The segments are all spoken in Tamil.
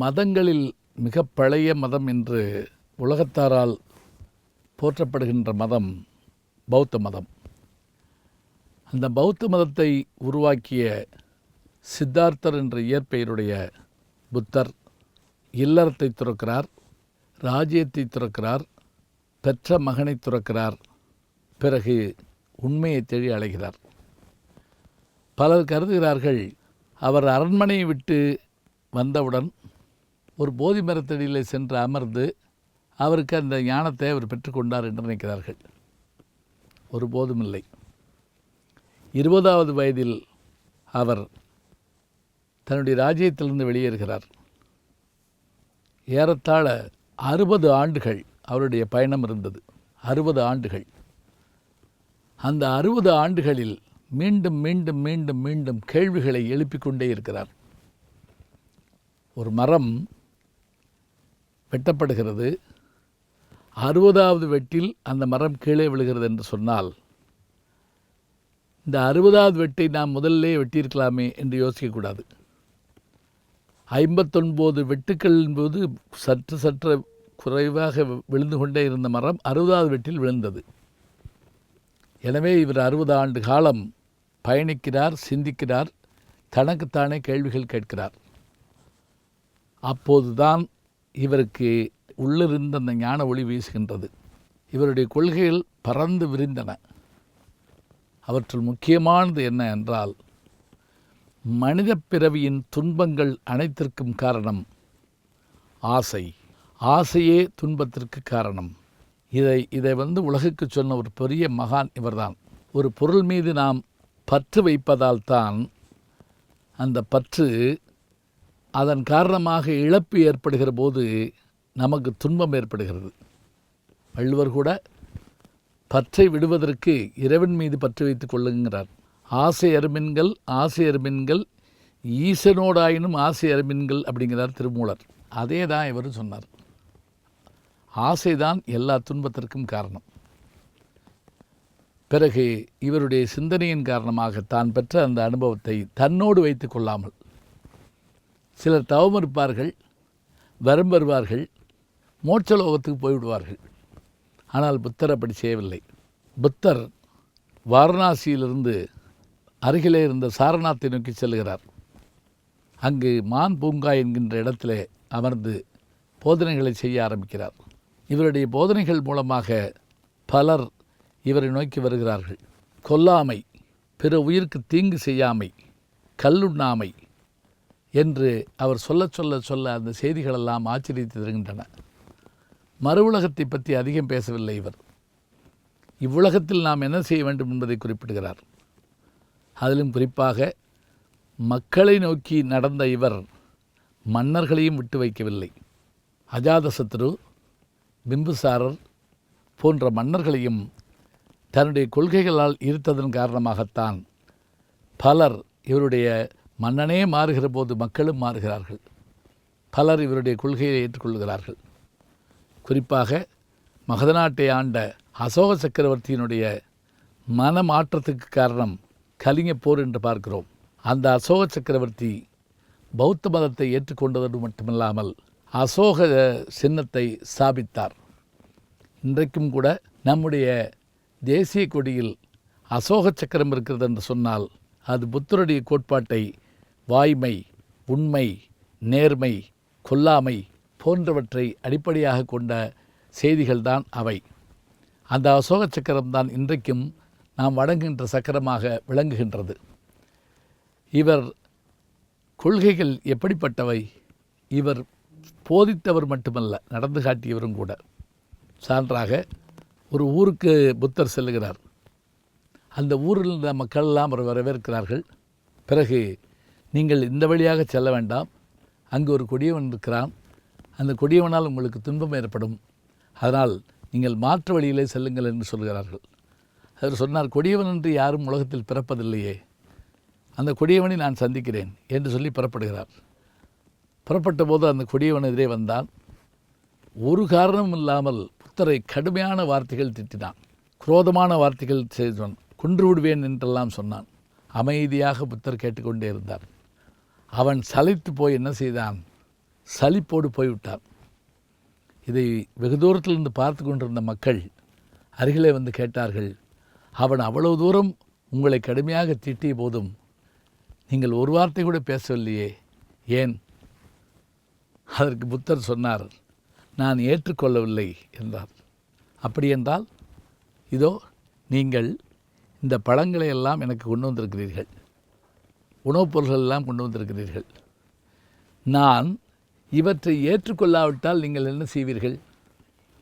மதங்களில் மிக பழைய மதம் என்று உலகத்தாரால் போற்றப்படுகின்ற மதம் பௌத்த மதம். அந்த பௌத்த மதத்தை உருவாக்கிய சித்தார்த்தர் என்ற இயற்பெயருடைய புத்தர் இல்லறத்தை துறக்கிறார் ராஜ்யத்தை துறக்கிறார் பெற்ற மகனை துறக்கிறார் பிறகு உண்மையை தேடி அழைகிறார் பலர் கருதுகிறார்கள் அவர் அரண்மனையை விட்டு வந்தவுடன் ஒரு போதி மரத்தடியில் சென்று அமர்ந்து அவருக்கு அந்த ஞானத்தை அவர் பெற்றுக்கொண்டார் என்று நினைக்கிறார்கள். ஒருபோதும் இல்லை. இருபதாவது வயதில் அவர் தன்னுடைய ராஜ்யத்திலிருந்து வெளியேறுகிறார். ஏறத்தாழ அறுபது ஆண்டுகள் அவருடைய பயணம் இருந்தது. அறுபது ஆண்டுகள். அந்த அறுபது ஆண்டுகளில் மீண்டும் மீண்டும் மீண்டும் மீண்டும் கேள்விகளை எழுப்பிக் கொண்டே இருக்கிறார். ஒரு மரம் வெட்டப்படுகிறது. அறுபதாவது வெட்டில் அந்த மரம் கீழே விழுகிறது என்று சொன்னால் இந்த அறுபதாவது வெட்டை நாம் முதல்லே வெட்டியிருக்கலாமே என்று யோசிக்கக்கூடாது. ஐம்பத்தொன்பது வெட்டுக்களின் போது சற்று சற்று குறைவாக விழுந்து கொண்டே இருந்த மரம் அறுபதாவது வெட்டில் விழுந்தது. எனவே இவர் அறுபது ஆண்டு காலம் பயணிக்கிறார் சிந்திக்கிறார் தனக்குத்தானே கேள்விகள் கேட்கிறார். அப்போதுதான் இவருக்கு உள்ளிருந்த அந்த ஞான ஒளி வீசுகின்றது. இவருடைய கொள்கைகள் பறந்து விரிந்தன. அவற்றுள் முக்கியமானது என்ன என்றால் மனித பிறவியின் துன்பங்கள் அனைத்திற்கும் காரணம் ஆசை. ஆசையே துன்பத்திற்கு காரணம். இதை இதை வந்து உலகுக்கு சொன்ன ஒரு பெரிய மகான் இவர்தான். ஒரு பொருள் மீது நாம் பற்று வைப்பதால் தான் அந்த பற்று அதன் காரணமாக இழப்பு ஏற்படுகிற போது நமக்கு துன்பம் ஏற்படுகிறது. வள்ளுவர் கூட பற்றை விடுவதற்கு இறைவன் மீது பற்று வைத்துக் கொள்ளுங்கிறார். ஆசை அருமின்கள் ஆசை அருமின்கள் ஈசனோடாயினும் ஆசை அருமின்கள் அப்படிங்கிறார் திருமூலர். அதே தான் இவர் சொன்னார். ஆசைதான் எல்லா துன்பத்திற்கும் காரணம். பிறகு இவருடைய சிந்தனையின் காரணமாக தான் பெற்ற அந்த அனுபவத்தை தன்னோடு வைத்து கொள்ளாமல் சிலர் தவம் இருப்பார்கள் வரம் வருவார்கள் மோட்சலோகத்துக்கு போய்விடுவார்கள். ஆனால் புத்தர் அப்படி செய்யவில்லை. புத்தர் வாரணாசியிலிருந்து அருகிலே இருந்த சாரநாத்தை நோக்கி செல்கிறார். அங்கு மான் பூங்கா என்கின்ற இடத்திலே அமர்ந்து போதனைகளை செய்ய ஆரம்பிக்கிறார். இவருடைய போதனைகள் மூலமாக பலர் இவரை நோக்கி வருகிறார்கள். கொல்லாமை பிற உயிருக்கு தீங்கு செய்யாமை கல்லுண்ணாமை என்று அவர் சொல்ல சொல்ல சொல்ல அந்த செய்திகளெல்லாம் ஆச்சரியத்து தருகின்றன. மறு உலகத்தை பற்றி அதிகம் பேசவில்லை இவர். இவ்வுலகத்தில் நாம் என்ன செய்ய வேண்டும் என்பதை குறிப்பிடுகிறார். அதிலும் குறிப்பாக மக்களை நோக்கி நடந்த இவர் மன்னர்களையும் விட்டு வைக்கவில்லை. அஜாதசத்ரு பிம்புசாரர் போன்ற மன்னர்களையும் தன்னுடைய கொள்கைகளால் ஈர்த்ததன் காரணமாகத்தான் பலர் இவருடைய மன்னனே மாறுகிற போது மக்களும் மாறுகிறார்கள். பலர் இவருடைய கொள்கையை ஏற்றுக்கொள்கிறார்கள். குறிப்பாக மகதநாட்டை ஆண்ட அசோக சக்கரவர்த்தியினுடைய மனமாற்றத்துக்கு காரணம் கலிங்க போர் என்று பார்க்கிறோம். அந்த அசோக சக்கரவர்த்தி பௌத்த மதத்தை ஏற்றுக்கொண்டதோடு மட்டுமில்லாமல் அசோக சின்னத்தை ஸ்தாபித்தார். இன்றைக்கும் கூட நம்முடைய தேசிய கொடியில் அசோக சக்கரம் இருக்கிறது என்று சொன்னால் அது புத்தருடைய கோட்பாட்டை வாய்மை உண்மை நேர்மை கொல்லாமை போன்றவற்றை அடிப்படையாக கொண்ட செய்திகள்தான் அவை. அந்த அசோக சக்கரம்தான் இன்றைக்கும் நாம் வணங்குகின்ற சக்கரமாக விளங்குகின்றது. இவர் கொள்கைகள் எப்படிப்பட்டவை? இவர் போதித்தவர் மட்டுமல்ல நடந்து காட்டியவரும் கூட. சான்றாக ஒரு ஊருக்கு புத்தர் செல்லுகிறார். அந்த ஊரில் இருந்த மக்கள் எல்லாம் அவர் வரவேற்கிறார்கள். பிறகு நீங்கள் இந்த வழியாக செல்ல வேண்டாம். அங்கு ஒரு கொடியவன் இருக்கிறான். அந்த கொடியவனால் உங்களுக்கு துன்பம் ஏற்படும். அதனால் நீங்கள் மாற்று வழியிலே செல்லுங்கள் என்று சொல்கிறார்கள். அவர் சொன்னார் கொடியவன் என்று யாரும் உலகத்தில் பிறப்பதில்லையே. அந்த கொடியவனை நான் சந்திக்கிறேன் என்று சொல்லி புறப்படுகிறார். புறப்பட்ட போது அந்த கொடியவன் எதிரே வந்தான். ஒரு காரணமும் இல்லாமல் புத்தரை கடுமையான வார்த்தைகள் திட்டினான். குரோதமான வார்த்தைகள் செய்தான் கொன்று விடுவேன் என்றெல்லாம் சொன்னான். அமைதியாக புத்தர் கேட்டுக்கொண்டே இருந்தார். அவன் சலித்து போய் என்ன செய்தான்? சலிப்போடு போய்விட்டான். இதை வெகு தூரத்திலிருந்து பார்த்து கொண்டிருந்த மக்கள் அருகிலே வந்து கேட்டார்கள் அவன் அவ்வளவு தூரம் உங்களை கடுமையாக திட்டிய போதும் நீங்கள் ஒரு வார்த்தை கூட பேசவில்லையே. ஏன்? அதற்கு புத்தர் சொன்னார் நான் ஏற்றுக்கொள்ளவில்லை என்றார். அப்படி என்றால் இதோ நீங்கள் இந்த பழங்களை எல்லாம் எனக்கு கொண்டு வந்திருக்கிறீர்கள். உணவுப் பொருள்கள் எல்லாம் கொண்டு வந்திருக்கிறீர்கள். நான் இவற்றை ஏற்றுக்கொள்ளாவிட்டால் நீங்கள் என்ன செய்வீர்கள்?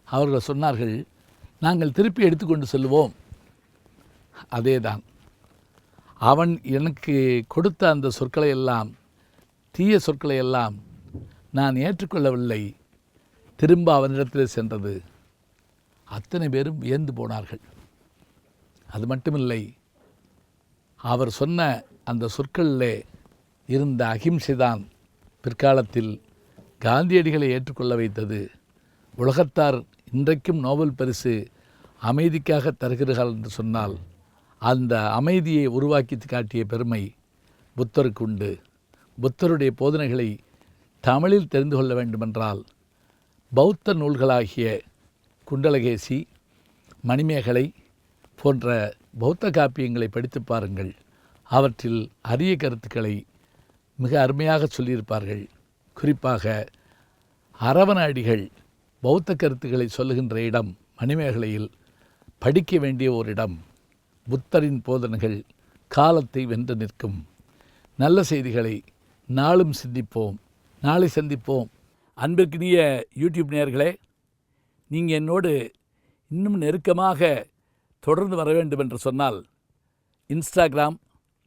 அவர்கள் சொன்னார்கள் நாங்கள் திருப்பி எடுத்துக்கொண்டு செல்வோம். அதேதான். அவன் எனக்கு கொடுத்த அந்த சொற்களை எல்லாம் தீய சொற்களை எல்லாம் நான் ஏற்றுக்கொள்ளவில்லை. திரும்ப அவனிடத்தில் சென்றது. அத்தனை பேரும் வியந்து போனார்கள். அது மட்டுமில்லை அவர் சொன்ன அந்த சொற்களிலே இருந்த அகிம்சைதான் பிற்காலத்தில் காந்தியடிகளை ஏற்றுக்கொள்ள வைத்தது. உலகத்தார் இன்றைக்கும் நோபல் பரிசு அமைதிக்காக தருகிறார்கள் என்று சொன்னால் அந்த அமைதியை உருவாக்கி காட்டிய பெருமை புத்தருக்கு உண்டு. புத்தருடைய போதனைகளை தமிழில் தெரிந்து கொள்ள வேண்டுமென்றால் பௌத்த நூல்களாகிய குண்டலகேசி மணிமேகலை போன்ற பௌத்த காப்பியங்களை படித்து பாருங்கள். அவற்றில் அரிய கருத்துக்களை மிக அருமையாக சொல்லியிருப்பார்கள். குறிப்பாக அரவண அடிகள் பௌத்த கருத்துக்களை சொல்லுகின்ற இடம் மணிமேகலையில் படிக்க வேண்டிய ஒரு இடம் புத்தரின் போதனைகள் காலத்தை வென்று நிற்கும். நல்ல செய்திகளை நாளும் சிந்திப்போம். நாளை சந்திப்போம். அன்பிற்கினிய யூடியூப் நேயர்களே நீங்கள் என்னோடு இன்னும் நெருக்கமாக தொடர்ந்து வர வேண்டும் என்று சொன்னால் இன்ஸ்டாகிராம்